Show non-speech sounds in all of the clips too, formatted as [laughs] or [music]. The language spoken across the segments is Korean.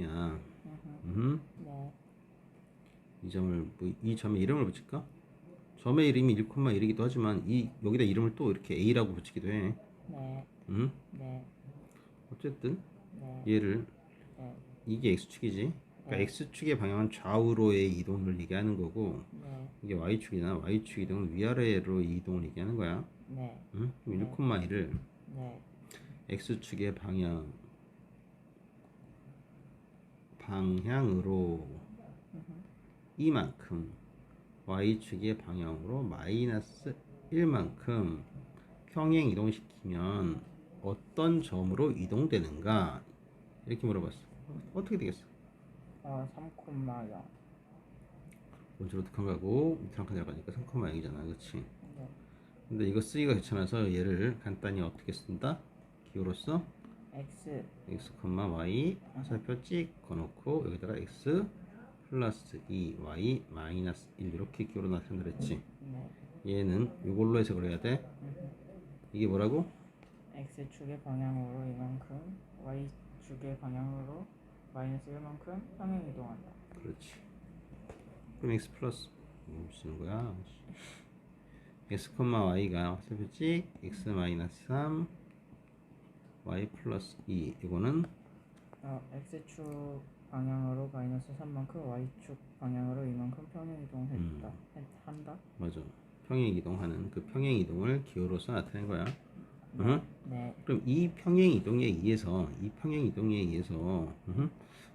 야, 음흠. 음, 네. 이 점을 뭐, 이 점에 이름을 붙일까? 점의 이름이 1,1이기도 하지만 이 여기다 이름을 또 이렇게 A라고 붙이기도 해. 네. 음, 네. 어쨌든 네. 얘를 네. 이게 x축이지. 그러니까 네. x축의 방향은 좌우로의 이동을 얘기하는 거고 네. 이게 y축이나 y축 이동은 위아래로 이동을 얘기하는 거야. 네. 음? 그럼 1,1을 네. x축의 방향 방향으로 이만큼 y축의 방향으로 마이너스 1만큼 평행 이동시키면 어떤 점으로 이동되는가? 이렇게 물어봤어 어떻게 되겠어? 어, 3,0 원주로 득한 가고 밑으로 한칸 내려가니까 3,0이잖아 그렇지 네. 근데 이거 쓰기가 귀찮아서 얘를 간단히 어떻게 쓴다? 기호로서 X x, y 화살표 찍 거놓고 여기다가 x 플러스 2 y 마이너스 1 이렇게 기호로 나타낸다 그랬지 네. 얘는 이걸로 해석을 해야 돼 이게 뭐라고? X축의 방향으로 이만큼 Y축의 방향으로 마이너스 1만큼 평행 이동한다. 그렇지 그럼 x 플러스 뭐 쓰는 거야 [laughs] x, y가 화살표 찍 x 마이너스 3 y 플러스 2 이거는 어, X축 방향으로 마이너스 3만큼 Y축 방향으로 이만큼 평행 이동했다. 했- 한다. 맞아 평행 이동하는 그 평행 이동을 기호로서 나타낸 거야 응? 네. 그럼 이 평행 이동에 의해서 이 평행 이동에 의해서 으흠,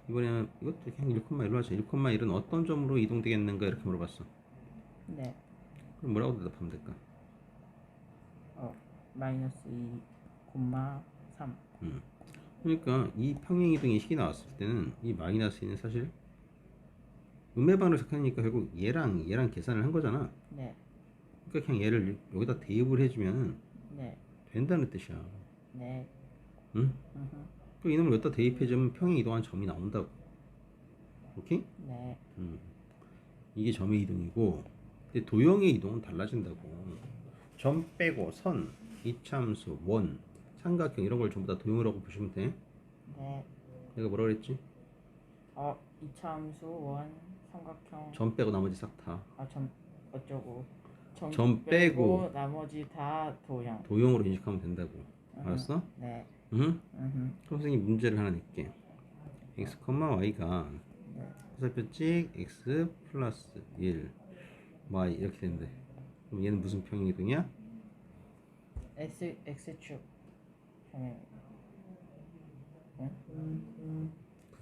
이번에는 이것도 그냥 1,1로 하죠. 1,1은 어떤 점으로 이동되겠는가 이렇게 물어봤어. 네. 그럼 뭐라고 대답하면 될까? 어, 마이너스 2, 콤마 3. 음. 그러니까 이 평행 이동의 식이 나왔을 때는 이 마이너스는 사실 음해방을 생각하니까 결국 얘랑 얘랑 계산을 한 거잖아. 네. 그러니까 그냥 얘를 여기다 대입을 해주면 네. 된다는 뜻이야. 네. 응? 그 이놈을 여기다 대입해주면 평행 이동한 점이 나온다고. 오케이? 네. 음. 이게 점의 이동이고 근데 도형의 이동은 달라진다고 점 빼고 선, 이참수, 원, 삼각형 이런 걸 전부 다 도형이라고 보시면 돼 네. 내가 뭐라 그랬지? 어, 이차함수 원 삼각형 점 빼고 나머지 싹 다 아, 점 어쩌고 점, 점 빼고 나머지 다 도형. 도형으로 인식하면 된다고 음흠. 알았어? 네. 응? 음흠. 그럼 선생님 문제를 하나 낼게 x, y가 네. 화살표 찍 x 플러스 1 y 이렇게 된대 그럼 얘는 무슨 평행 이동이야? X X축.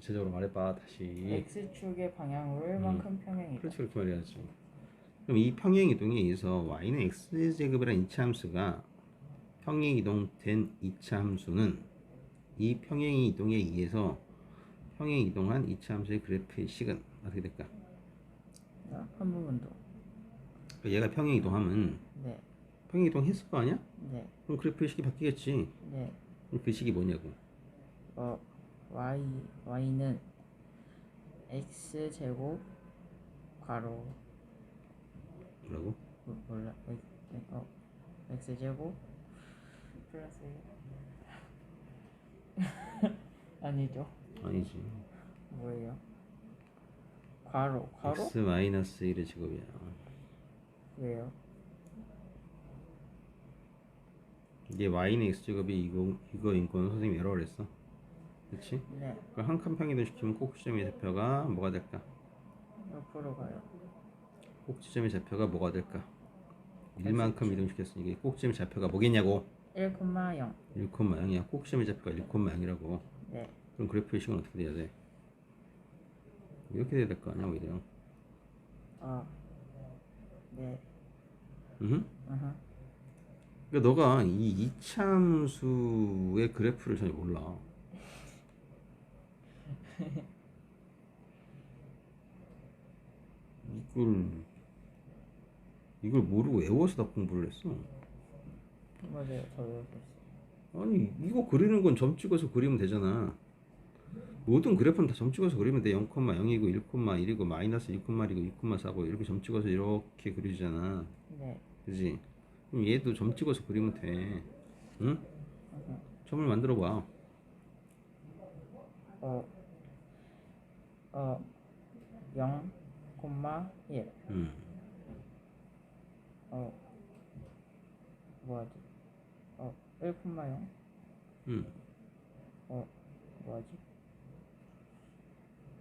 구체적으로 말해봐 다시 X축의 방향으로 1만큼 평행이다. 그렇지 그렇게 말해야지. 그럼 이 평행 이동에 의해서 y는 x 제곱이라는 이차 함수가 평행 이동된 이차 함수는 이 평행 이동에 의해서 평행 이동한 이차 함수의 그래프의 식은 어떻게 될까? 자, 한 부분 더. 그러니까 얘가 평행 이동하면 네. 평행 이동했을 거 아니야? 네. 그럼 그래프의 식이 바뀌겠지. 네. 그럼 그 식이 뭐냐고? 어, y y는 x 제곱 괄호 뭐라고? 뭐- 몰라 x, 어 x 제곱 플러스 [laughs] 아니죠 아니지. 뭐예요 괄호 괄호 x 마이너스 1의 제곱이야. 왜요 이게 y는 x 제곱이 이거 이거 인 건 선생님이 에러를 했어. 그렇지? 네 그럼 한 칸 평이동 시키면 꼭지점의 좌표가 뭐가 될까? 옆으로 가요 꼭지점의 좌표가 뭐가 될까? 1만큼 이동시켰으니 이게 꼭지점의 좌표가 뭐겠냐고 1,0 1,0이야 꼭지점의 좌표가 1,0이라고 네 그럼 그래프의 식은 어떻게 돼야 돼? 이렇게 돼야 될 거 아니야 오히려 아, 네. 음. 으흠. 그러니까 너가 이 이참수의 그래프를 전혀 몰라 이걸 이걸 모르고 외워서 다 공부를 했어 맞아요. 저 외웠어요. 아니 이거 그리는 건 점 찍어서 그리면 되잖아 모든 그래프는 다 점 찍어서 그리면 돼 0,0이고 1,1이고 마이너스 1,1이고 2,4고 이렇게 점 찍어서 이렇게 그리잖아 네. 그지 그럼 얘도 점 찍어서 그리면 돼 응? 점을 만들어 봐 어, 어, 0, 콤마 1. 음. 어, 뭐하지? 어, 1, 콤마 0. 음. 어, 뭐하지?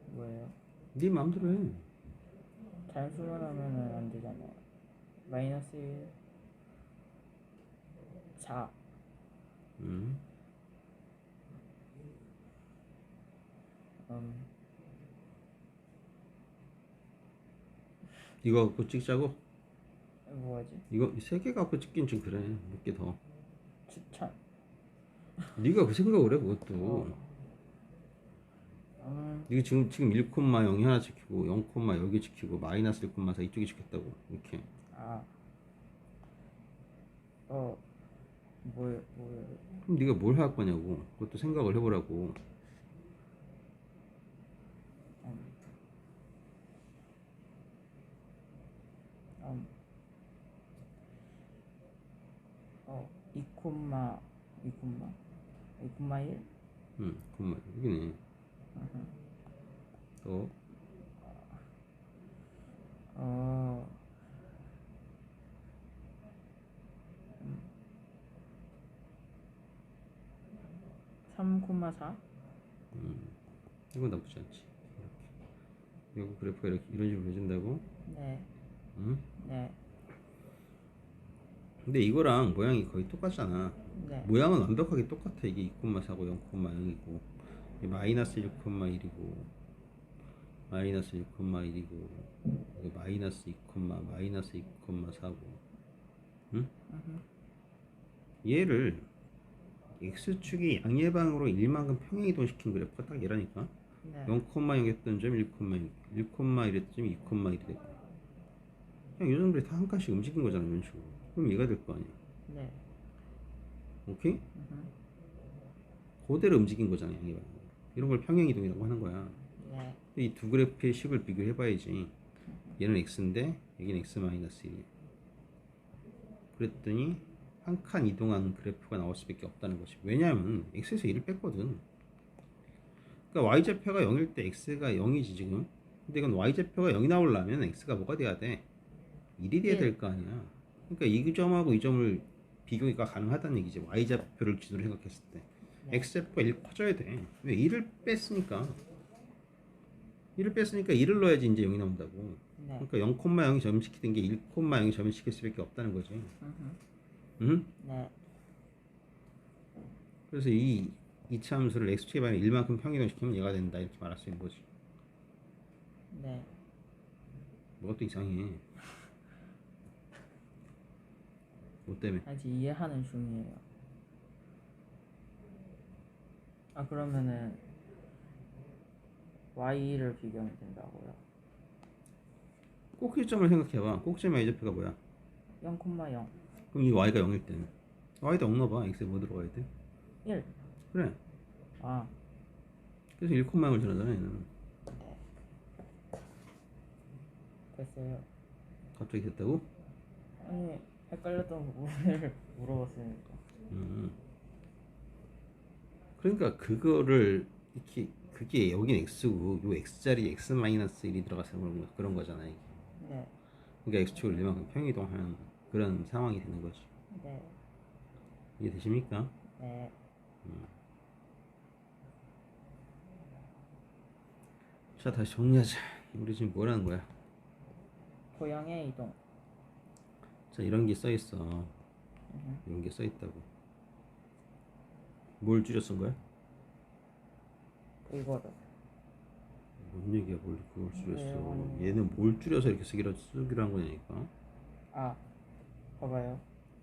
뭐예요? 네 마음대로 해. 단수만 하면은 안 되잖아요. 마이너스 1, 4. 음. 음, 이거 갖고 찍자고? 뭐하지? 이거 세 개 갖고 찍긴 좀 그래. 몇 개 더. 추천. 네가 그 생각을 해 그것도. 음, 이게 지금 지금 1,0이 하나 찍히고 0, 여기 찍히고 마이너스 1,4 이쪽에 찍혔다고 이렇게. 아. 어, 뭐해 뭐해 그럼 네가 뭘 할 거냐고. 그것도 생각을 해보라고. 어, 이콤마 2콤마? 2콤마 1? 응, 콤마 여기네. 또 어 3,4 음, 이건 나쁘지 않지. 이렇게. 요거 그래프가 이렇게 이런 식으로 해준다고? 네. 응? 네. 근데 이거랑 모양이 거의 똑같잖아. 네. 모양은 완벽하게 똑같아. 이게 2,4고 0,0이고 마이너스 6,1이고 마이너스 6,1이고 마이너스 2, 마이너스 2,4고. 응? Uh 얘를 x축이 양예방으로 1만큼 평행이 동 시킨 그래프가 딱 얘라니까 네, 0,0였던 점 1,1, 1,1였던 점 2,1이 됐고. 그냥 이 정도에 다 한 칸씩 움직인 거잖아 이런 식으로. 그럼 얘가 될 거 아니야 네, 오케이? 그대로 움직인 거잖아 양예방 이런 걸 평행이동이라고 하는 거야. 네, 이 두 그래프의 식을 비교해 봐야지. 얘는 x인데 여기는 x 마이너스 1이야 그랬더니 한 칸 이동한 그래프가 나올 수밖에 없다는 것이 왜냐하면 x에서 1을 뺐거든 그러니까 y좌표가 0일 때 x가 0이지 지금 근데 이건 y좌표가 0이 나오려면 x가 뭐가 돼야 돼? 1이 돼야 될거 아니야 그러니까 이 점하고 이 점을 비교가 가능하다는 얘기지 y좌표를 기준으로 생각했을 때 네. x좌표가 1 커져야 돼. 왜 1을 뺐으니까 1을 뺐으니까 1을 넣어야지 이제 0이 나온다고. 네, 그러니까 0,0이 점시키던 게 1,0이 점시킬 수밖에 없다는 거지. 음흠, 응? 네, 그래서 이 이차 함수를 x축에 반해 1만큼 평이동 시키면 얘가 된다 이렇게 말할 수 있는 거지. 네, 뭐가 또 이상해. 뭐 때문에? 아직 이해하는 중이에요. 아 그러면은 y를 비교하면 된다고요? 꼭지점을 생각해봐. 꼭지점 y좌표가 뭐야? 0, 0 그럼 이 y가 0일 때는 y도 0 넣어봐. x에 뭐 들어가야 돼? 1. 그래. 아, 그래서 1,0을 전하잖아 얘는. 됐어요. 갑자기 됐다고? 아니 헷갈렸던 부분을 [laughs] 물어봤으니까. 음. 그러니까 그거를 이렇게 그게 여긴 x고 요 x 자리에 x 마이너스 1이 들어가서 그런 거- 거잖아 이게. 네, 그러니까 x축을 이만큼 평이동하는 그런 상황이 되는 거지. 네, 이해 되십니까? 네. 자 다시 정리하자. 우리 지금 뭐라는 거야? 도형의 이동. 자 이런 게 써 있어. 이런 게 써 있다고. 뭘 줄여 쓴 거야? 이거를. 뭔 얘기야 뭘 그걸 줄였어? 네. 얘는 뭘 줄여서 이렇게 쓰기로 쓰기로 한 거냐니까. 아, 봐봐요.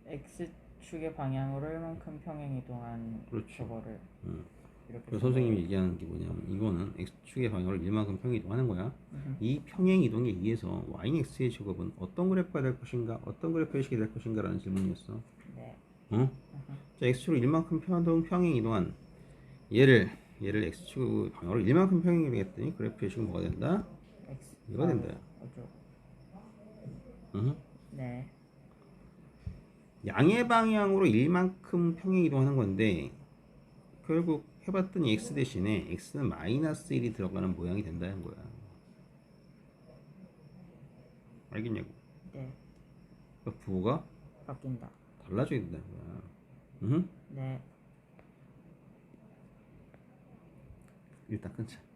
x 축의 방향으로 이만큼 평행 이동한 그렇죠. 저거를 음. 이렇게. 선생님이 얘기하는 게 뭐냐면 이거는 x축의 방향을 1만큼 평이동하는 거야. 음흠. 이 평행 이동에 의해서 y는 x의 제곱은 어떤 그래프가 될 것인가, 어떤 그래프의 식이 될 것인가라는 질문이었어. 네. 어? 자, x축을 1만큼 평행, 평행 이동한 얘를 얘를 x축 방향으로 1만큼 평행 이동했더니 그래프의 식은 뭐가 된다? x. 이거 된다. 어쩌. 응? 네. 양의 방향으로 1만큼 평행 이동하는 건데 결국 해봤더니 x 대신에 x는 마이너스 1이 들어가는 모양이 된다는 거야. 알겠냐고. 네. 그러니까 부호가 바뀐다. 달라져야 된다는 거야. 응? 네. 일단 끊자.